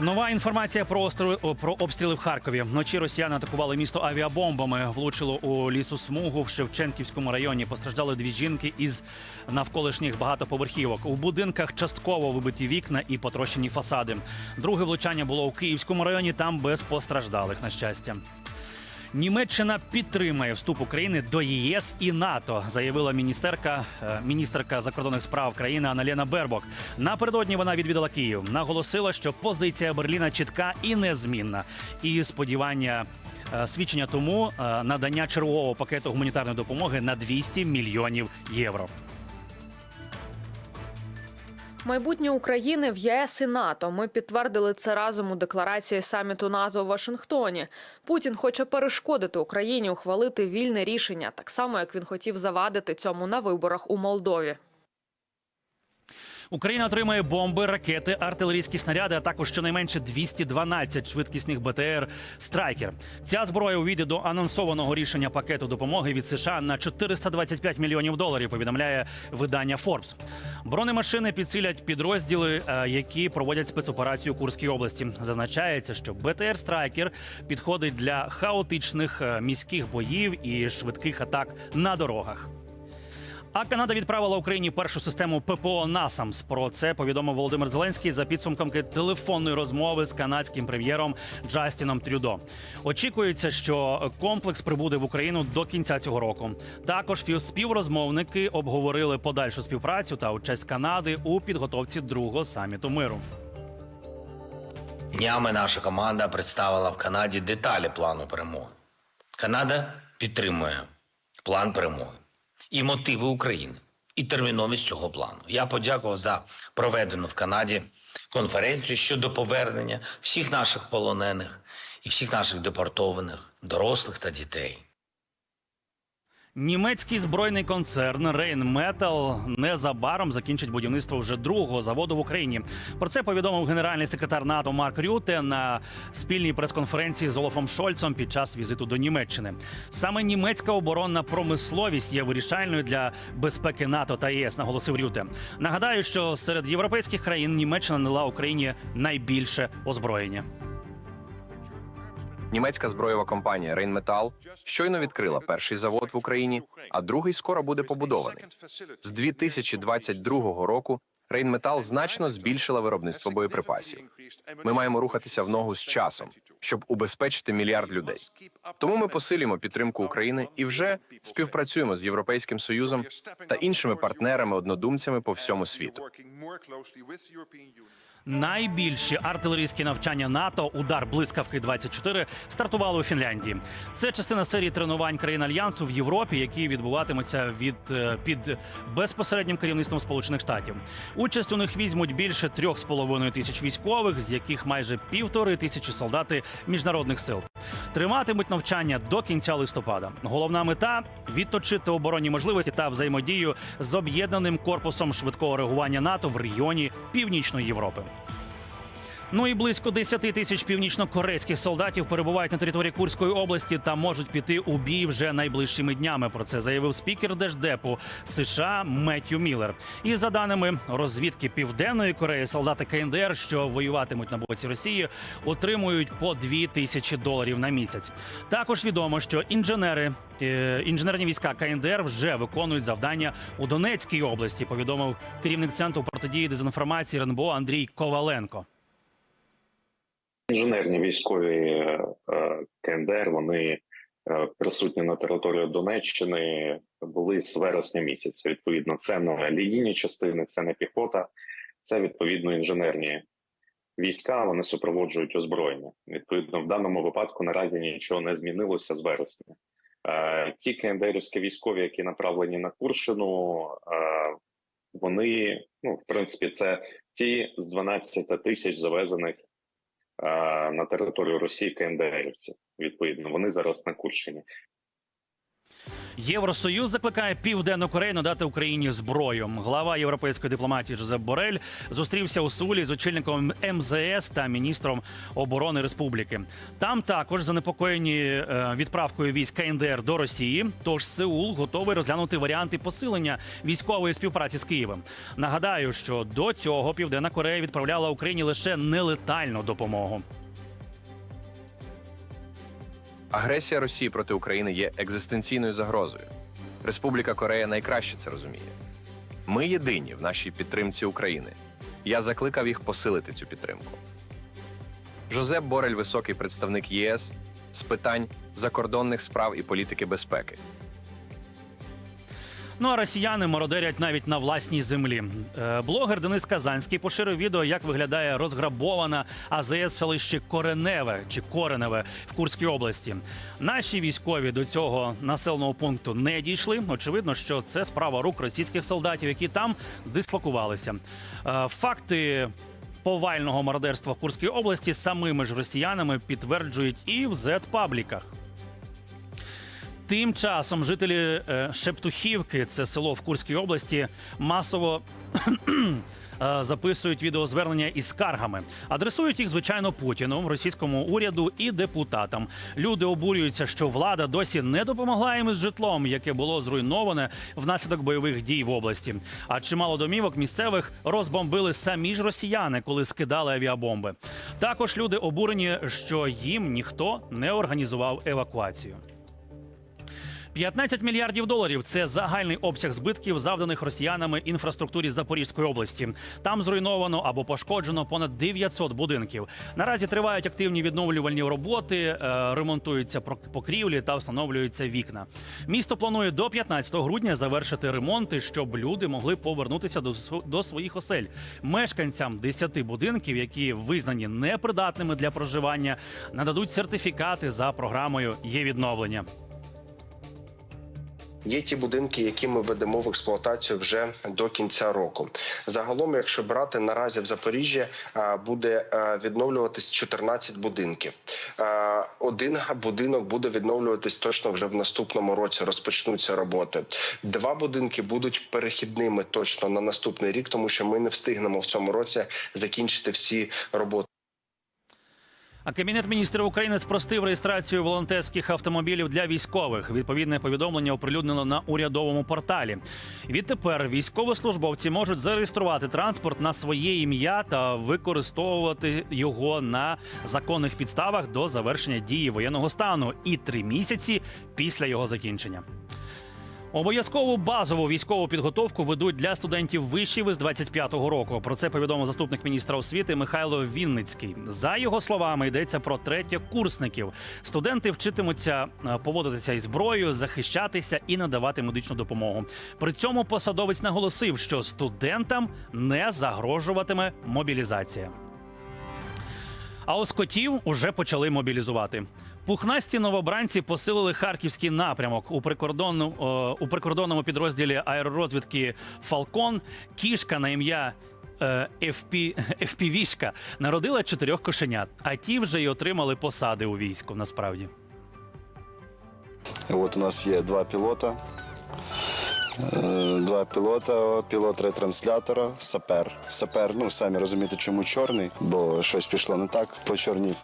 Нова інформація про острови про обстріли в Харкові. Вночі росіяни атакували місто авіабомбами. Влучило у лісу смугу в Шевченківському районі. Постраждали дві жінки із навколишніх багатоповерхівок. У будинках частково вибиті вікна і потрощені фасади. Друге влучання було у Київському районі. Там без постраждалих на щастя. Німеччина підтримає вступ України до ЄС і НАТО, заявила міністерка е, міністерка закордонних справ країни Аналена Бербок. Напередодні вона відвідала Київ. Наголосила, що позиція Берліна чітка і незмінна. І сподівання. е, Свідчення тому е, надання чергового пакету гуманітарної допомоги на 200 мільйонів євро. Майбутнє України в ЄС і НАТО. Ми підтвердили це разом у декларації саміту НАТО у Вашингтоні. Путін хоче перешкодити Україні ухвалити вільне рішення, так само як він хотів завадити цьому на виборах у Молдові. Україна отримає бомби, ракети, артилерійські снаряди, а також щонайменше 212 швидкісних БТР Страйкер. Ця зброя увійде до анонсованого рішення пакету допомоги від США на 425 мільйонів доларів. Повідомляє видання Forbes. Бронемашини підсилять підрозділи, е, які проводять спецоперацію Курській області. Зазначається, що БТР Страйкер підходить для хаотичних е, міських боїв і швидких атак на дорогах. А Канада відправила Україні першу систему ППО НАСАМС. Про це повідомив Володимир Зеленський за підсумками телефонної розмови з канадським прем'єром Джастіном Трюдо. Очікується, що комплекс прибуде в Україну до кінця цього року. Також співрозмовники обговорили подальшу співпрацю та участь Канади у підготовці другого саміту миру. Днями наша команда представила в Канаді деталі плану перемоги. Канада підтримує план перемоги і мотиви України, і терміновість цього плану. Я подякував за проведену в Канаді конференцію щодо повернення всіх наших полонених і всіх наших депортованих, дорослих та дітей. Німецький збройний концерн Rheinmetall незабаром закінчить будівництво вже другого заводу в Україні. Про це повідомив генеральний секретар НАТО Марк Рюте на спільній прес-конференції з Олафом Шольцом під час візиту до Німеччини. Саме німецька оборонна промисловість є вирішальною для безпеки НАТО та ЄС, наголосив Рюте. Нагадаю, що серед європейських країн Німеччина надала Україні найбільше озброєння. Німецька зброєва компанія Rheinmetall щойно відкрила перший завод в Україні, а другий скоро буде побудований. З 2022 року Rheinmetall значно збільшила виробництво боєприпасів. Ми маємо рухатися в ногу з часом, щоб убезпечити мільярд людей. Тому ми посилюємо підтримку України і вже співпрацюємо з Європейським Союзом та іншими партнерами-однодумцями по всьому світу. Найбільші артилерійські навчання НАТО Удар блискавки 24 стартували у Фінляндії. Це частина серії тренувань країн альянсу в Європі, які відбуватимуться від е, під безпосереднім керівництвом Сполучених Штатів. Участь у них візьмуть більше трьох з половиною тисяч військових, з яких майже півтори тисячі солдати міжнародних сил. Триматимуть навчання до кінця листопада. Головна мета відточити оборонні можливості та взаємодію з об'єднаним корпусом швидкого реагування НАТО в регіоні Північної Європи. Ну і близько 10 тисяч північно-корейських солдатів перебувають на території Курської області та можуть піти у бій вже найближчими днями. Про це заявив спікер Держдепу США Меттю Міллер. І за даними розвідки Південної Кореї, солдати КНДР, що воюватимуть на боці Росії, отримують по 2 тисячі доларів на місяць. Також відомо, що інженери е, інженерні війська КНДР вже виконують завдання у Донецькій області. Повідомив керівник центру протидії дезінформації РНБО Андрій Коваленко. Інженерні військові е, е, КНДР вони е, присутні на території Донеччини були з вересня місяця. Відповідно, це не лінійні частини, це не піхота, це відповідно інженерні війська. Вони супроводжують озброєння. Відповідно, в даному випадку наразі нічого не змінилося з вересня. Ті КНДРівські військові, які направлені на Курщину, е, вони ну в принципі це ті з 12 тисяч завезених на територію Росії КНДРівці. Відповідно, вони зараз на Курщині. Євросоюз закликає південну Корею надати Україні зброю. Глава європейської дипломатії Жозеп Борель зустрівся у Сеулі з очільником МЗС та міністром оборони республіки. Там також занепокоєні е, відправкою військ КНДР до Росії. Тож Сеул готовий розглянути варіанти посилення військової співпраці з Києвом. Нагадаю, що до цього Південна Корея відправляла Україні лише нелетальну допомогу. Агресія Росії проти України є екзистенційною загрозою. Республіка Корея найкраще це розуміє. Ми єдині в нашій підтримці України. Я закликав їх посилити цю підтримку. Жозеп Борель, високий представник ЄС з питань закордонних справ і політики безпеки. Ну а росіяни мародерять навіть на власній землі. Е, Блогер Денис Казанський поширив відео, як виглядає розграбована АЗС в селищі Кореневе чи Кореневе в Курській області. Наші військові до цього населеного пункту не дійшли. Очевидно, що це справа рук російських солдатів, які там дислокувалися. Е, Факти. Повального мародерства в Курській області самими ж росіянами підтверджують і в зет-пабліках. Тим часом жителі е, Шептухівки, це село в Курській області, масово. е, Записують відеозвернення із скаргами, адресують їх звичайно путіну, російському уряду і депутатам. Люди обурюються, що влада досі не допомогла їм із житлом, яке було зруйноване внаслідок бойових дій в області. А чимало домівок місцевих розбомбили самі ж росіяни, коли скидали авіабомби. Також люди обурені, що їм ніхто не організував евакуацію. 15 мільярдів доларів це загальний обсяг збитків, завданих росіянами інфраструктурі Запорізької області. Там зруйновано або пошкоджено понад 900 будинків. Наразі тривають активні відновлювальні роботи, е, ремонтуються покрівлі та встановлюються вікна. Місто планує до 15 грудня завершити ремонти, щоб люди могли повернутися до своїх осель. Мешканцям 10 будинків, які визнані непридатними для проживання, нададуть сертифікати за програмою є відновлення. Є ті будинки, які ми ведемо в експлуатацію вже до кінця року. Загалом, якщо брати наразі в Запоріжжі, буде відновлюватись 14 будинків. Один будинок буде відновлюватись точно вже в наступному році. Розпочнуться роботи. Два будинки будуть перехідними точно на наступний рік, тому що ми не встигнемо в цьому році закінчити всі роботи. А Кабінет міністрів України спростив реєстрацію волонтерських автомобілів для військових. Відповідне повідомлення оприлюднено на урядовому порталі. Відтепер військовослужбовці можуть зареєструвати транспорт на своє ім'я та використовувати його на законних підставах до завершення дії воєнного стану і три місяці після його закінчення. Обов'язкову базову військову підготовку ведуть для студентів вишів із 25-го року. Про це повідомив заступник міністра освіти Михайло Вінницький. За його словами, йдеться про третєкурсників. Студенти вчитимуться е, поводитися із зброєю, захищатися і надавати медичну допомогу. При цьому посадовець наголосив, що студентам не загрожуватиме мобілізація. А ось котів уже почали мобілізувати. Пухнасті новобранці посилили харківський напрямок у прикордонну у прикордонному підрозділі аеророзвідки Фалкон. Кішка на ім'я. е, FP, народила чотирьох кошенят, а ті вже й отримали посади у війську. Насправді От у нас є два пілота. Е, Два пілота, пілот ретранслятора, сапер. Сапер, ну самі розумієте, чому чорний, бо щось пішло не так, по почорнів.